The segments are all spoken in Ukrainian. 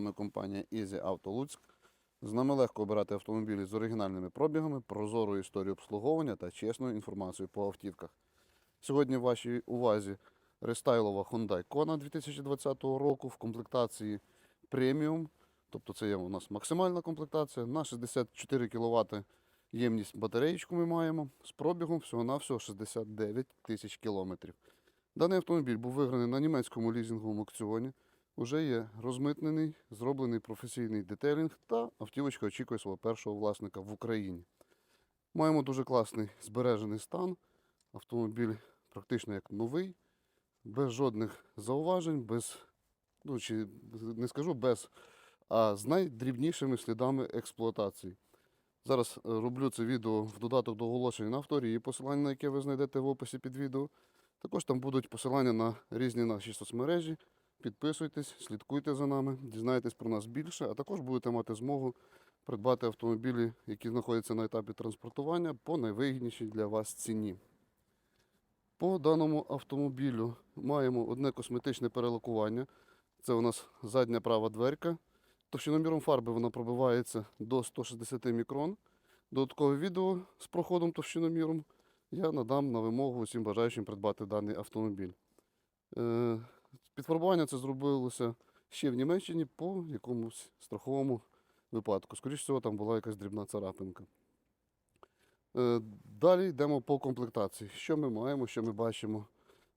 вами компанія Easy Auto Луцьк. З нами легко обирати автомобілі з оригінальними пробігами, прозорою історією обслуговування та чесною інформацією по автівках. Сьогодні в вашій увазі рестайлова Hyundai Kona 2020 року в комплектації преміум. Тобто це є у нас максимальна комплектація. На 64 кВт ємність батареєчку ми маємо з пробігом всього-навсього 69 тисяч кілометрів. Даний автомобіль був виграний на німецькому лізинговому аукціоні. Уже є розмитнений, зроблений професійний детейлінг та автівочка очікує свого першого власника в Україні. Маємо дуже класний збережений стан. Автомобіль практично як новий, без жодних зауважень, без, ну чи не скажу без, а з найдрібнішими слідами експлуатації. Зараз е, роблю це відео в додаток до оголошень на авторії, посилання на яке ви знайдете в описі під відео. Також там будуть посилання на різні наші соцмережі. Підписуйтесь, слідкуйте за нами, дізнайтесь про нас більше, а також будете мати змогу придбати автомобілі, які знаходяться на етапі транспортування по найвигіднішій для вас ціні. По даному автомобілю маємо одне косметичне перелакування. Це у нас задня права дверка. Товщиноміром фарби вона пробивається до 160 мікрон. Додаткове відео з проходом товщиноміром я надам на вимогу усім бажаючим придбати даний автомобіль. Підфарбування це зробилося ще в Німеччині по якомусь страховому випадку. Скоріше всього, там була якась дрібна царапинка. Е, Далі йдемо по комплектації. Що ми маємо, що ми бачимо?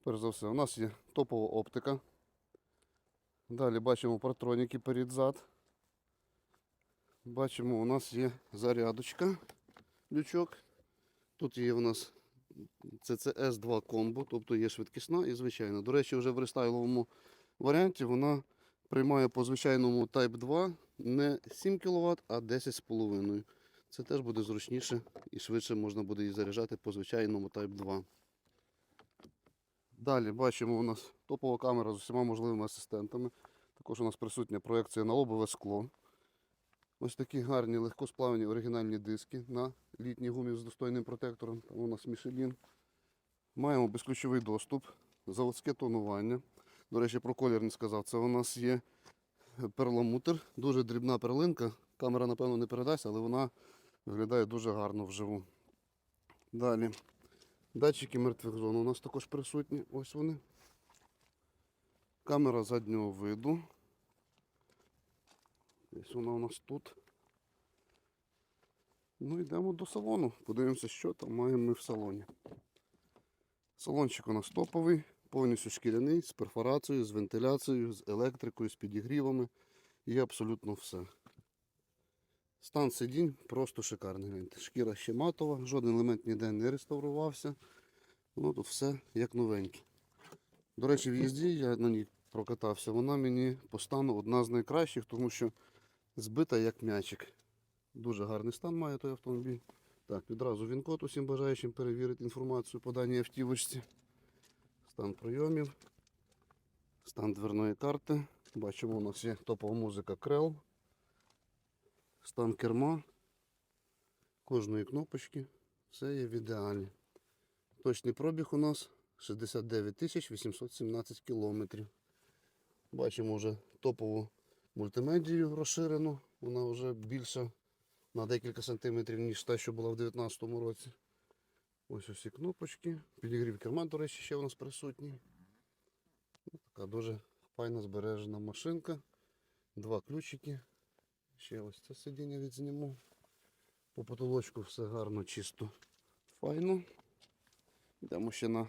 Перш за все, у нас є топова оптика. Далі бачимо партроніки перед зад. Бачимо, у нас є зарядочка, лючок. Тут є у нас CCS 2 комбо, тобто є швидкісна і звичайна. До речі, вже в рестайловому варіанті вона приймає по звичайному Type 2 не 7 кВт, а 10,5. Це теж буде зручніше і швидше можна буде її заряджати по звичайному Type 2. Далі бачимо у нас топова камера з усіма можливими асистентами. Також у нас присутня проекція на лобове скло. Ось такі гарні легкосплавні оригінальні диски на літній гумі з достойним протектором. Там у нас Michelin. Маємо безключовий доступ, заводське тонування. До речі, про колір не сказав. Це у нас є перламутр, дуже дрібна перлинка. Камера, напевно, не передасть, але вона виглядає дуже гарно вживу. Далі. Датчики мертвих зон у нас також присутні. Ось вони. Камера заднього виду. Ось вона у нас тут. Ну йдемо до салону. Подивимося, що там маємо ми в салоні. Салончик у нас топовий, повністю шкіряний, з перфорацією, з вентиляцією, з електрикою, з підігрівами. Є абсолютно все. Стан сидінь просто шикарний. Гляньте. Шкіра ще матова, жоден елемент ніде не реставрувався. Ну тут все як новеньке. До речі, в їзді я на ній прокатався. Вона мені по стану одна з найкращих, тому що збита як м'ячик. Дуже гарний стан має той автомобіль. Так, відразу він код усім бажаючим перевірити інформацію по даній автівочці. Стан прийомів, стан дверної карти. Бачимо, у нас є топова музика Крел. Стан керма. Кожної кнопочки. Все є в ідеалі. Точний пробіг у нас 69 тисяч 817 кілометрів. Бачимо вже топову мультимедію розширену. Вона вже більша на декілька сантиметрів, ніж та, що була в 2019 році. Ось усі кнопочки. Підігрів керма, до речі, ще у нас присутній. Ось Така дуже файна збережена машинка. Два ключики. Ще ось це сидіння відзніму. По потолочку все гарно, чисто, файно. Йдемо ще на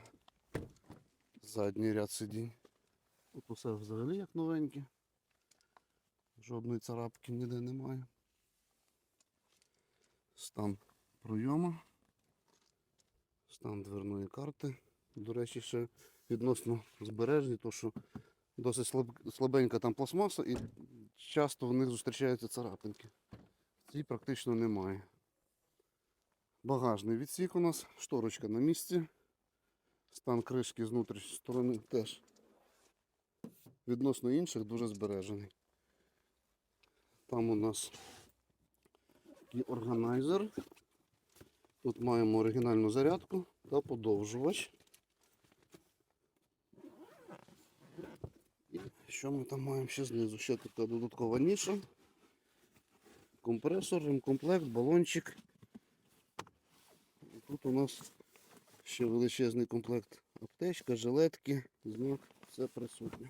задній ряд сидінь. Тут усе взагалі як новеньке. Жодної царапки ніде немає. Стан пройому. Стан дверної карти. До речі, ще відносно збережні, тому що досить слаб- слабенька там пластмаса і часто в них зустрічаються царапинки. Цій практично немає. Багажний відсік у нас, шторочка на місці. Стан кришки з внутрішньої сторони теж відносно інших дуже збережений. Там у нас такий органайзер. Тут маємо оригінальну зарядку та подовжувач. І що ми там маємо ще знизу? Ще така додаткова ніша. Компресор, ремкомплект, балончик. Тут у нас ще величезний комплект аптечка, жилетки, знак, все присутнє.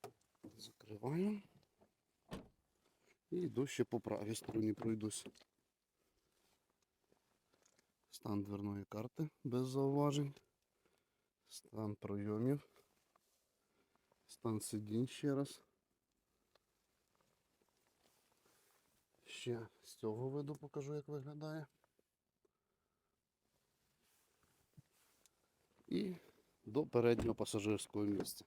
Так. Закриваємо. І йду ще по правій стороні пройдусь. Стан дверної карти без зауважень. Стан пройомів. Стан сидінь ще раз. Ще з цього виду покажу, як виглядає. І до переднього пасажирського місця.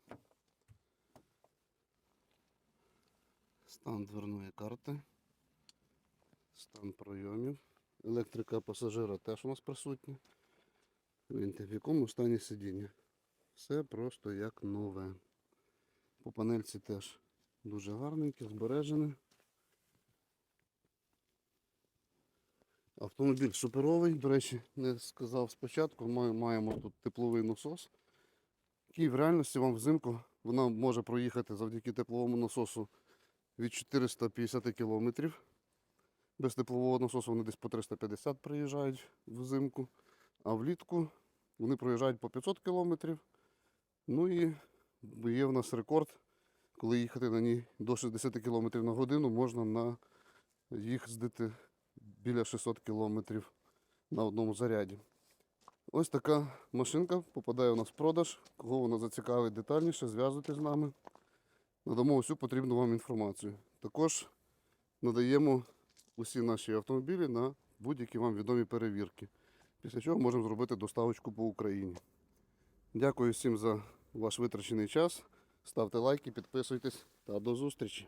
Стан дверної карти. Стан пройомів. Електрика пасажира теж у нас присутня. Гляньте, в якому стані сидіння. Все просто як нове. По панельці теж дуже гарненьке, збережене. Автомобіль суперовий, до речі, не сказав спочатку, ми маємо тут тепловий насос, який в реальності вам взимку вона може проїхати завдяки тепловому насосу від 450 км. Без теплового насосу вони десь по 350 приїжджають взимку, а влітку вони проїжджають по 500 км. Ну і є в нас рекорд, коли їхати на ній до 60 км на годину, можна на їздити біля 600 км на одному заряді. Ось така машинка попадає у нас в продаж. Кого вона зацікавить детальніше, зв'язуйтесь з нами. Надамо усю потрібну вам інформацію. Також надаємо усі наші автомобілі на будь-які вам відомі перевірки. Після чого можемо зробити доставочку по Україні. Дякую всім за ваш витрачений час. Ставте лайки, підписуйтесь та до зустрічі.